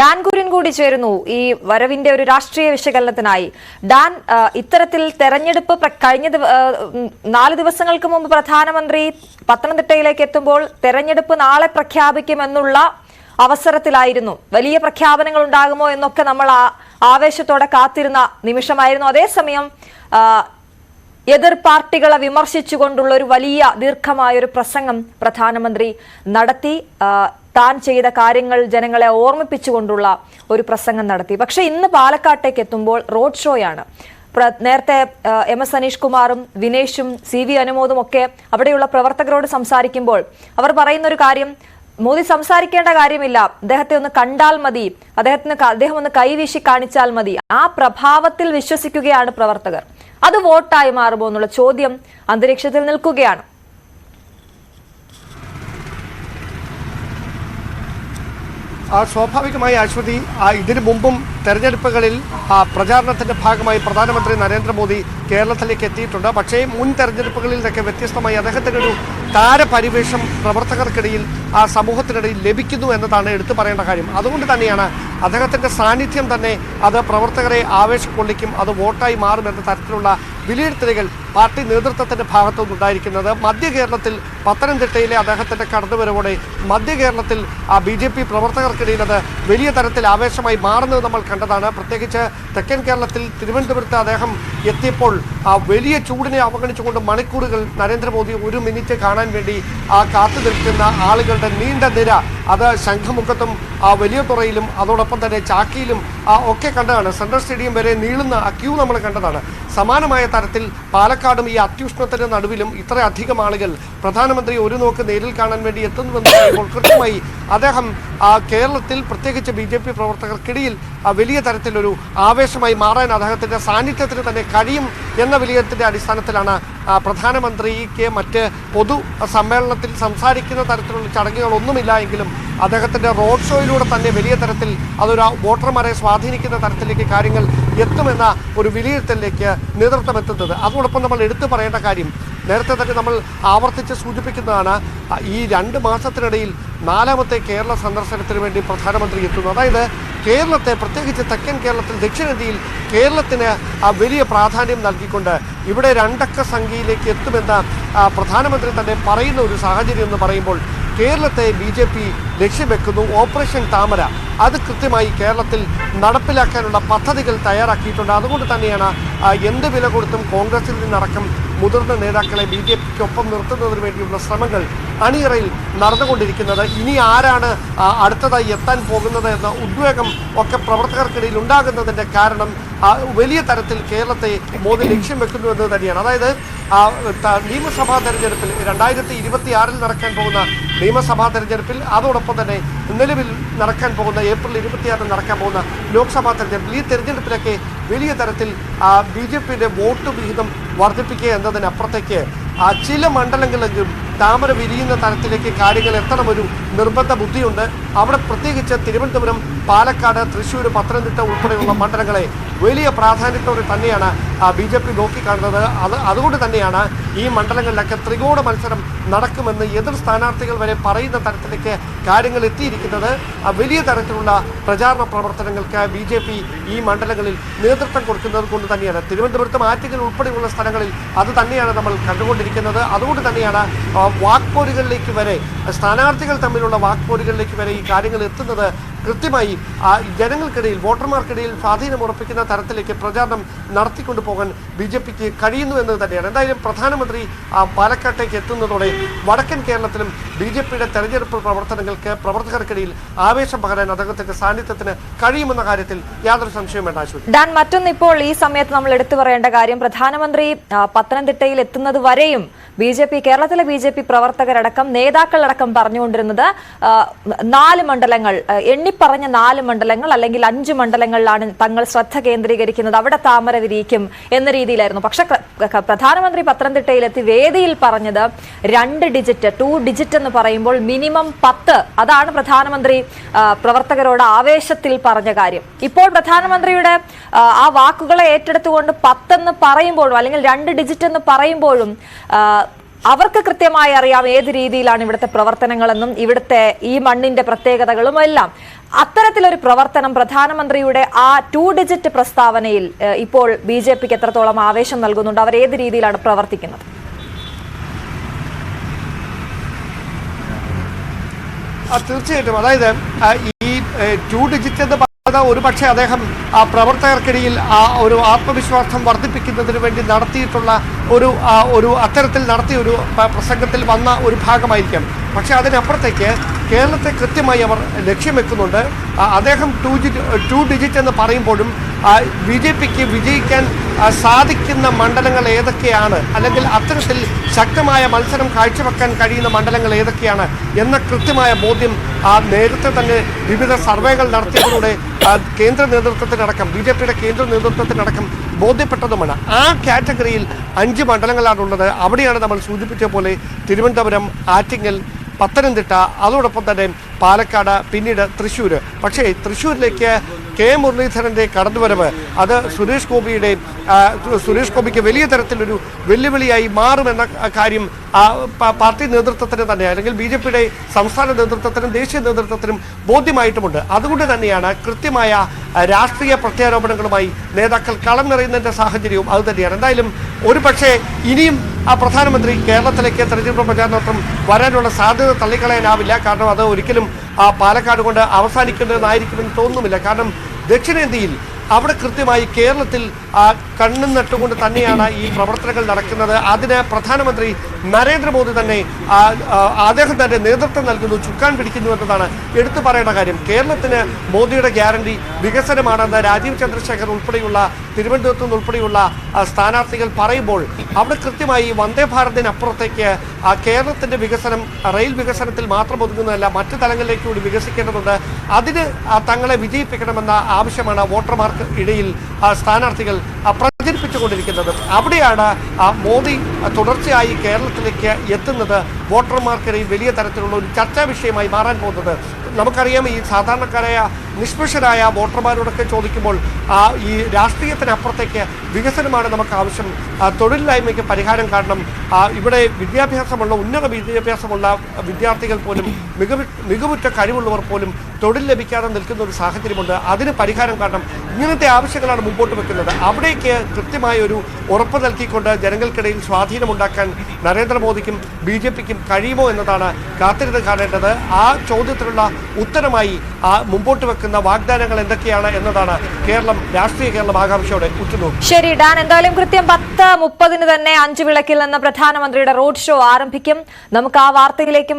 Dan Kurian കൂടി ചേരുന്നു ഈ വരവിന്റെ ഒരു രാഷ്ട്രീയ വിശകലനത്തിനായി. ഡാൻ ഇത്തരത്തിൽ തെരഞ്ഞെടുപ്പ് കഴിഞ്ഞ നാല് ദിവസങ്ങൾക്ക് മുമ്പ് പ്രധാനമന്ത്രി പത്തനംതിട്ടയിലേക്ക് എത്തുമ്പോൾ തെരഞ്ഞെടുപ്പ് നാളെ പ്രഖ്യാപിക്കുമെന്നുള്ള അവസരത്തിലായിരുന്നു. വലിയ പ്രഖ്യാപനങ്ങൾ ഉണ്ടാകുമോ എന്നൊക്കെ നമ്മൾ ആവേശത്തോടെ കാത്തിരുന്ന നിമിഷമായിരുന്നു. അതേസമയം എതിർ പാർട്ടികളെ വിമർശിച്ചുകൊണ്ടുള്ള ഒരു വലിയ ദീർഘമായ ഒരു പ്രസംഗം പ്രധാനമന്ത്രി നടത്തി. താൻ ചെയ്ത കാര്യങ്ങൾ ജനങ്ങളെ ഓർമ്മിപ്പിച്ചുകൊണ്ടുള്ള ഒരു പ്രസംഗം നടത്തി. പക്ഷെ ഇന്ന് പാലക്കാട്ടേക്ക് എത്തുമ്പോൾ റോഡ് ഷോയാണ് നേരത്തെ എം എസ് അനീഷ് കുമാറും വിനേഷും സി വി അനുമോദും ഒക്കെ അവിടെയുള്ള പ്രവർത്തകരോട് സംസാരിക്കുമ്പോൾ അവർ പറയുന്ന ഒരു കാര്യം മോദി സംസാരിക്കേണ്ട കാര്യമില്ല. അദ്ദേഹത്തെ ഒന്ന് കണ്ടാൽ മതി. അദ്ദേഹത്തിന് അദ്ദേഹം ഒന്ന് കൈവീശി കാണിച്ചാൽ മതി. ആ പ്രഭാവത്തിൽ വിശ്വസിക്കുകയാണ് പ്രവർത്തകർ. അത് വോട്ടായി മാറുമോ എന്നുള്ള ചോദ്യം അന്തരീക്ഷത്തിൽ നിൽക്കുകയാണ്. സ്വാഭാവികമായി അശ്വതി ഇതിനു മുമ്പും തെരഞ്ഞെടുപ്പുകളിൽ പ്രചാരണത്തിന്റെ ഭാഗമായി പ്രധാനമന്ത്രി നരേന്ദ്രമോദി കേരളത്തിലേക്ക് എത്തിയിട്ടുണ്ട്. പക്ഷേ മുൻ തെരഞ്ഞെടുപ്പുകളിൽ നിന്നൊക്കെ വ്യത്യസ്തമായി അദ്ദേഹത്തിന്റെ ഒരു താരപരിവേഷം പ്രവർത്തകർക്കിടയിൽ ആ സമൂഹത്തിനിടയിൽ ലഭിക്കുന്നു എന്നതാണ് എടുത്തു പറയേണ്ട കാര്യം. അതുകൊണ്ട് തന്നെയാണ് അദ്ദേഹത്തിന്റെ സാന്നിധ്യം തന്നെ അത് പ്രവർത്തകരെ ആവേശം കൊള്ളിക്കും അത് വോട്ടായി മാറും എന്ന തരത്തിലുള്ള വിലയിരുത്തലുകൾ പാർട്ടി നേതൃത്വത്തിന്റെ നേതൃത്വത്തിന്റെ ഭാഗത്തുനിന്നുണ്ടായിരിക്കുന്നത് മധ്യ കേരളത്തിൽ പത്തനംതിട്ടയിലെ അദ്ദേഹത്തിന്റെ കടന്നുവരവോടെ മധ്യ കേരളത്തിൽ ആ ബി ജെ പി പ്രവർത്തകർക്കിടയിൽ അത് വലിയ തരത്തിൽ ആവേശമായി മാറുന്നത് നമ്മൾ കണ്ടതാണ്. പ്രത്യേകിച്ച് തെക്കൻ കേരളത്തിൽ തിരുവനന്തപുരത്ത് അദ്ദേഹം എത്തിയപ്പോൾ ആ വലിയ ചൂടിനെ അവഗണിച്ചുകൊണ്ട് മണിക്കൂറുകൾ നരേന്ദ്രമോദി ഒരു മിനിറ്റ് കാണാൻ വേണ്ടി ആ കാത്തു നിൽക്കുന്ന ആളുകളുടെ നീണ്ട നിര. അത് ശംഖുമുഖത്തും ആ വലിയ തുറയിലും അതോടൊപ്പം തന്നെ ചാക്കിയിലും ആ ഒക്കെ കണ്ടതാണ്. സെൻട്രൽ സ്റ്റേഡിയം വരെ നീളുന്ന ആ ക്യൂ നമ്മൾ കണ്ടതാണ്. സമാനമായ തരത്തിൽ പാലക്കാടും ഈ അത്യുഷ്ണത്തിന്റെ നടുവിലും ഇത്രയധികം ആളുകൾ പ്രധാനമന്ത്രി ഒരു നോക്ക് നേരിൽ കാണാൻ വേണ്ടി എത്തുന്നുവെന്ന് പറയുമ്പോൾ കൃത്യമായി അദ്ദേഹം ആ കേരളത്തിൽ പ്രത്യേകിച്ച് ബി ജെ പി പ്രവർത്തകർക്കിടയിൽ വലിയ തരത്തിലൊരു ആവേശമായി മാറാൻ അദ്ദേഹത്തിന്റെ സാന്നിധ്യത്തിന് തന്നെ കഴിയും എന്ന വിലയിരുത്തിന്റെ അടിസ്ഥാനത്തിലാണ് പ്രധാനമന്ത്രിക്ക് മറ്റ് പൊതു സമ്മേളനത്തിൽ സംസാരിക്കുന്ന തരത്തിലുള്ള ചടങ്ങുകളൊന്നുമില്ല എങ്കിലും അദ്ദേഹത്തിന്റെ റോഡ് ഷോയിലൂടെ തന്നെ വലിയ തരത്തിൽ അതൊരു വോട്ടർമാരെ സ്വാധീനിക്കുന്ന തരത്തിലേക്ക് കാര്യങ്ങൾ എത്തുമെന്ന ഒരു വിലയിരുത്തലിലേക്ക് നേതൃത്വം എത്തുന്നത്. അതോടൊപ്പം നമ്മൾ എടുത്തു പറയേണ്ട കാര്യം നേരത്തെ തന്നെ നമ്മൾ ആവർത്തിച്ച് സൂചിപ്പിക്കുന്നതാണ് ഈ രണ്ട് മാസത്തിനിടയിൽ നാലാമത്തെ കേരള സന്ദർശനത്തിന് വേണ്ടി പ്രധാനമന്ത്രി എത്തുന്നു. അതായത് കേരളത്തെ പ്രത്യേകിച്ച് തെക്കൻ കേരളത്തിൽ ദക്ഷിണേന്ത്യയിൽ കേരളത്തിന് വലിയ പ്രാധാന്യം നൽകിക്കൊണ്ട് ഇവിടെ രണ്ടക്ക സംഖ്യയിലേക്ക് എത്തുമെന്ന് പ്രധാനമന്ത്രി തന്നെ പറയുന്ന ഒരു സാഹചര്യം എന്ന് പറയുമ്പോൾ കേരളത്തെ ബി ജെ പി ലക്ഷ്യം വെക്കുന്നു ഓപ്പറേഷൻ താമര. അത് കൃത്യമായി കേരളത്തിൽ നടപ്പിലാക്കാനുള്ള പദ്ധതികൾ തയ്യാറാക്കിയിട്ടുണ്ട്. അതുകൊണ്ട് തന്നെയാണ് എന്ത് വില കൊടുത്തും കോൺഗ്രസിൽ നിന്നടക്കം മുതിർന്ന നേതാക്കളെ ബി ജെ പിക്ക് ഒപ്പം നിർത്തുന്നതിന് വേണ്ടിയുള്ള ശ്രമങ്ങൾ അണിയറയിൽ നടന്നുകൊണ്ടിരിക്കുന്നത്. ഇനി ആരാണ് അടുത്തതായി എത്താൻ പോകുന്നത് എന്ന ഉദ്വേഗം ഒക്കെ പ്രവർത്തകർക്കിടയിൽ ഉണ്ടാകുന്നതിന്റെ കാരണം വലിയ തരത്തിൽ കേരളത്തെ മോദി ലക്ഷ്യം വെക്കുന്നു എന്ന് തന്നെയാണ്. അതായത് നിയമസഭാ തെരഞ്ഞെടുപ്പിൽ രണ്ടായിരത്തി ഇരുപത്തി ആറിൽ നടക്കാൻ പോകുന്ന നിയമസഭാ തെരഞ്ഞെടുപ്പിൽ അതോടൊപ്പം തന്നെ നിലവിൽ നടക്കാൻ പോകുന്ന ഏപ്രിൽ ഇരുപത്തിയാറിന് നടക്കാൻ പോകുന്ന ലോക്സഭാ തെരഞ്ഞെടുപ്പിൽ ഈ തെരഞ്ഞെടുപ്പിലൊക്കെ വലിയ തരത്തിൽ ബി ജെ പിയുടെ വോട്ട് വിഹിതം വർദ്ധിപ്പിക്കുക എന്നതിനപ്പുറത്തേക്ക് ആ ചില മണ്ഡലങ്ങളിലെങ്കിലും താമര വിരിയുന്ന തരത്തിലേക്ക് കാര്യങ്ങൾ എത്തണമൊരു നിർബന്ധ ബുദ്ധിയുണ്ട്. അവിടെ പ്രത്യേകിച്ച് തിരുവനന്തപുരം പാലക്കാട് തൃശ്ശൂർ പത്തനംതിട്ട ഉൾപ്പെടെയുള്ള മണ്ഡലങ്ങളെ വലിയ പ്രാധാന്യത്തോടെ തന്നെയാണ് ബി ജെ പി നോക്കിക്കാണുന്നത്. അത് അതുകൊണ്ട് തന്നെയാണ് ഈ മണ്ഡലങ്ങളിലൊക്കെ ത്രികോണ മത്സരം നടക്കുമെന്ന് എതിർ സ്ഥാനാർത്ഥികൾ വരെ പറയുന്ന തരത്തിലേക്ക് കാര്യങ്ങൾ എത്തിയിരിക്കുന്നത്. വലിയ തരത്തിലുള്ള പ്രചാരണ പ്രവർത്തനങ്ങൾക്ക് ബി ജെ പി ഈ മണ്ഡലങ്ങളിൽ നേതൃത്വം കൊടുക്കുന്നത് കൊണ്ട് തന്നെയാണ്. തിരുവനന്തപുരത്ത് ആറ്റിങ്ങൽ ഉൾപ്പെടെയുള്ള സ്ഥലങ്ങളിൽ അത് തന്നെയാണ് നമ്മൾ കണ്ടുകൊണ്ടിരിക്കുന്നത്. അതുകൊണ്ട് തന്നെയാണ് വാക്പോരുകളിലേക്ക് വരെ സ്ഥാനാർത്ഥികൾ തമ്മിലുള്ള വാക്പോരുകളിലേക്ക് വരെ ഈ കാര്യങ്ങൾ എത്തുന്നത് കൃത്യമായി ജനങ്ങൾക്കിടയിൽ വോട്ടർമാർക്കിടയിൽ സ്വാധീനം ഉറപ്പിക്കുന്ന തരത്തിലേക്ക് പ്രചാരണം നടത്തിക്കൊണ്ടു പോകാൻ ബി ജെ പിക്ക് കഴിയുന്നു എന്നത് തന്നെയാണ്. എന്തായാലും പ്രധാനമന്ത്രി പാലക്കാട്ടേക്ക് എത്തുന്നതോടെ വടക്കൻ കേരളത്തിലും ബി ജെ പിയുടെ തെരഞ്ഞെടുപ്പ് പ്രവർത്തനങ്ങൾക്ക് പ്രവർത്തകർക്കിടയിൽ ആവേശം പകരാൻ അദ്ദേഹത്തിന്റെ സാന്നിധ്യത്തിന് കഴിയുമെന്ന കാര്യത്തിൽ യാതൊരു സംശയവും വേണ്ട ഡാൻ മറ്റൊന്ന് ഇപ്പോൾ ഈ സമയത്ത് നമ്മൾ എടുത്തു പറയേണ്ട കാര്യം പ്രധാനമന്ത്രി പത്തനംതിട്ടയിൽ എത്തുന്നത് വരെയും ബി ജെ പി കേരളത്തിലെ ബി ജെ പി പ്രവർത്തകരടക്കം നേതാക്കളടക്കം പറഞ്ഞുകൊണ്ടിരുന്നത് നാല് മണ്ഡലങ്ങൾ ആ, എണ്ണിപ്പറഞ്ഞ നാല് മണ്ഡലങ്ങൾ അല്ലെങ്കിൽ അഞ്ച് മണ്ഡലങ്ങളിലാണ് തങ്ങൾ ശ്രദ്ധ കേന്ദ്രീകരിക്കുന്നത്. അവിടെ താമര വിരിയിക്കും എന്ന രീതിയിലായിരുന്നു. പക്ഷെ പ്രധാനമന്ത്രി പത്തനംതിട്ടയിലെത്തി വേദിയിൽ പറഞ്ഞത് രണ്ട് ഡിജിറ്റ് ടു ഡിജിറ്റ് എന്ന് പറയുമ്പോൾ മിനിമം പത്ത്. അതാണ് പ്രധാനമന്ത്രി പ്രവർത്തകരോട് ആവേശത്തിൽ പറഞ്ഞ കാര്യം. ഇപ്പോൾ പ്രധാനമന്ത്രിയുടെ ആ, വാക്കുകളെ ഏറ്റെടുത്തുകൊണ്ട് പത്തെന്ന് പറയുമ്പോഴും അല്ലെങ്കിൽ രണ്ട് ഡിജിറ്റ് എന്ന് പറയുമ്പോഴും അവർക്ക് കൃത്യമായി അറിയാം ഏത് രീതിയിലാണ് ഇവിടുത്തെ പ്രവർത്തനങ്ങളെന്നും ഇവിടുത്തെ ഈ മണ്ണിന്റെ പ്രത്യേകതകളും എല്ലാം. അത്തരത്തിലൊരു പ്രവർത്തനം പ്രധാനമന്ത്രിയുടെ ആ ടു ഡിജിറ്റ് പ്രസ്താവനയിൽ ഇപ്പോൾ ബി ജെ പിക്ക് എത്രത്തോളം ആവേശം നൽകുന്നുണ്ട് അവർ ഏത് രീതിയിലാണ് പ്രവർത്തിക്കുന്നത്? തീർച്ചയായിട്ടും. അതായത് ഈ ടു ഡിജിറ്റ് എന്ന് പറയുന്നത് ഒരു പക്ഷേ അദ്ദേഹം ആ പ്രവർത്തകർക്കിടയിൽ ആ ഒരു ആത്മവിശ്വാസം വർദ്ധിപ്പിക്കുന്നതിന് വേണ്ടി നടത്തിയിട്ടുള്ള ഒരു ഒരു അത്തരത്തിൽ നടത്തിയ ഒരു പ്രസംഗത്തിൽ വന്ന ഒരു ഭാഗമായിരിക്കാം. പക്ഷേ അതിനപ്പുറത്തേക്ക് കേരളത്തെ കൃത്യമായി അവർ ലക്ഷ്യം വെക്കുന്നുണ്ട് അദ്ദേഹം ടു ടു ഡിജിറ്റ് എന്ന് പറയുമ്പോഴും ബി ജെ പിക്ക് വിജയിക്കാൻ സാധിക്കുന്ന മണ്ഡലങ്ങൾ ഏതൊക്കെയാണ്? അല്ലെങ്കിൽ അത്തരത്തിൽ ശക്തമായ മത്സരം കാഴ്ചവെക്കാൻ കഴിയുന്ന മണ്ഡലങ്ങൾ ഏതൊക്കെയാണ്? എന്ന കൃത്യമായ ബോധ്യം നേരത്തെ തന്നെ വിവിധ സർവേകൾ നടത്തിയതിലൂടെ ആ, കേന്ദ്ര നേതൃത്വത്തിനടക്കം ബി ജെ പിയുടെ കേന്ദ്ര നേതൃത്വത്തിനടക്കം ബോധ്യപ്പെട്ടതുമാണ്. ആ കാറ്റഗറിയിൽ അഞ്ച് മണ്ഡലങ്ങളാണുള്ളത്. അവിടെയാണ് നമ്മൾ സൂചിപ്പിച്ച പോലെ തിരുവനന്തപുരം ആറ്റിങ്ങൽ പത്തനംതിട്ട അതോടൊപ്പം തന്നെ പാലക്കാട് പിന്നീട് തൃശ്ശൂർ പക്ഷേ തൃശ്ശൂരിലേക്ക് കെ മുരളീധരന്റെ കടന്നുവരവ് അത് സുരേഷ് ഗോപിയുടെ സുരേഷ് ഗോപിക്ക് വലിയ തരത്തിലൊരു വെല്ലുവിളിയായി മാറുമെന്ന കാര്യം പാർട്ടി നേതൃത്വത്തിന് തന്നെ അല്ലെങ്കിൽ ബി ജെ പിയുടെ സംസ്ഥാന നേതൃത്വത്തിനും ദേശീയ നേതൃത്വത്തിനും ബോധ്യമായിട്ടുമുണ്ട്. അതുകൊണ്ട് തന്നെയാണ് കൃത്യമായ രാഷ്ട്രീയ പ്രത്യാരോപണങ്ങളുമായി നേതാക്കൾ കളം നിറയുന്നതിന്റെ സാഹചര്യവും അത് തന്നെയാണ് എന്തായാലും ഒരു ഇനിയും ആ പ്രധാനമന്ത്രി കേരളത്തിലേക്ക് തെരഞ്ഞെടുപ്പ് പ്രചാരണത്തിനും വരാനുള്ള സാധ്യത തള്ളിക്കളയാനാവില്ല. കാരണം അത് ഒരിക്കലും ആ പാലക്കാട് കൊണ്ട് അവസാനിക്കേണ്ടതെന്നായിരിക്കുമെന്ന് തോന്നുന്നില്ല. കാരണം ദക്ഷിണേന്ത്യയിൽ അവിടെ കൃത്യമായി കേരളത്തിൽ കണ്ണും നട്ടുകൊണ്ട് തന്നെയാണ് ഈ പ്രവർത്തനങ്ങൾ നടക്കുന്നത്. അതിന് പ്രധാനമന്ത്രി നരേന്ദ്രമോദി തന്നെ അദ്ദേഹം തന്റെ നേതൃത്വം നൽകുന്നു ചുക്കാൻ പിടിക്കുന്നു എന്നതാണ് എടുത്തു പറയേണ്ട കാര്യം. കേരളത്തിന് മോദിയുടെ ഗ്യാരണ്ടി വികസനമാണെന്ന് രാജീവ് ചന്ദ്രശേഖർ ഉൾപ്പെടെയുള്ള തിരുവനന്തപുരത്ത് നിന്നുൾപ്പെടെയുള്ള സ്ഥാനാർത്ഥികൾ പറയുമ്പോൾ അവിടെ കൃത്യമായി വന്ദേ ഭാരതിനപ്പുറത്തേക്ക് കേരളത്തിന്റെ വികസനം റെയിൽ വികസനത്തിൽ മാത്രം ഒതുങ്ങുന്നതല്ല മറ്റു തലങ്ങളിലേക്ക് കൂടി വികസിക്കേണ്ടതുണ്ട്. അതിന് തങ്ങളെ വിജയിപ്പിക്കണമെന്ന ആവശ്യമാണ് വോട്ടർമാർക്ക്. ഇടയിൽ സ്ഥാനാർത്ഥികൾ പ്രചരിപ്പിച്ചുകൊണ്ടിരിക്കുന്നത് അവിടെയാണ് ആ, മോദി തുടർച്ചയായി കേരളത്തിലേക്ക് എത്തുന്നത്. വോട്ടർമാർക്കിടയിൽ വലിയ തരത്തിലുള്ള ഒരു ചർച്ചാ വിഷയമായി മാറാൻ പോകുന്നത്. നമുക്കറിയാം ഈ സാധാരണക്കാരായ നിഷ്പക്ഷരായ വോട്ടർമാരോടൊക്കെ ചോദിക്കുമ്പോൾ ഈ രാഷ്ട്രീയത്തിനപ്പുറത്തേക്ക് വികസനമാണ് നമുക്ക് ആവശ്യം തൊഴിലില്ലായ്മയ്ക്ക് പരിഹാരം കാരണം ഇവിടെ വിദ്യാഭ്യാസമുള്ള ഉന്നത വിദ്യാഭ്യാസമുള്ള വിദ്യാർത്ഥികൾ പോലും മികവ് മികവുറ്റ കഴിവുള്ളവർ പോലും തൊഴിൽ ലഭിക്കാതെ നിൽക്കുന്ന ഒരു സാഹചര്യമുണ്ട്. അതിന് പരിഹാരം കാരണം ഇങ്ങനത്തെ ആവശ്യങ്ങളാണ് മുമ്പോട്ട് വെക്കുന്നത്. അവിടേക്ക് കൃത്യമായ ഒരു ഉറപ്പ് നൽകിക്കൊണ്ട് ജനങ്ങൾക്കിടയിൽ സ്വാധീനമുണ്ടാക്കാൻ നരേന്ദ്രമോദിക്കും ബി ജെ പിക്കും കഴിയുമോ എന്നതാണ് കാത്തിരുന്ന് കാണേണ്ടത്. ആ ചോദ്യത്തിനുള്ള ഉത്തരമായി ആ മുമ്പോട്ട് വെക്കുന്ന വാഗ്ദാനങ്ങൾ എന്തൊക്കെയാണ് എന്നതാണ് കേരളം രാഷ്ട്രീയ കേരളം ആകാംക്ഷയോടെ ഉറ്റുനോക്കും ശരി ഡാൻ എന്തായാലും കൃത്യം പത്ത് മുപ്പതിന് തന്നെ അഞ്ചു വിളക്കിൽ നിന്ന് പ്രധാനമന്ത്രിയുടെ റോഡ് ഷോ ആരംഭിക്കും. നമുക്ക് ആ വാർത്തയിലേക്കും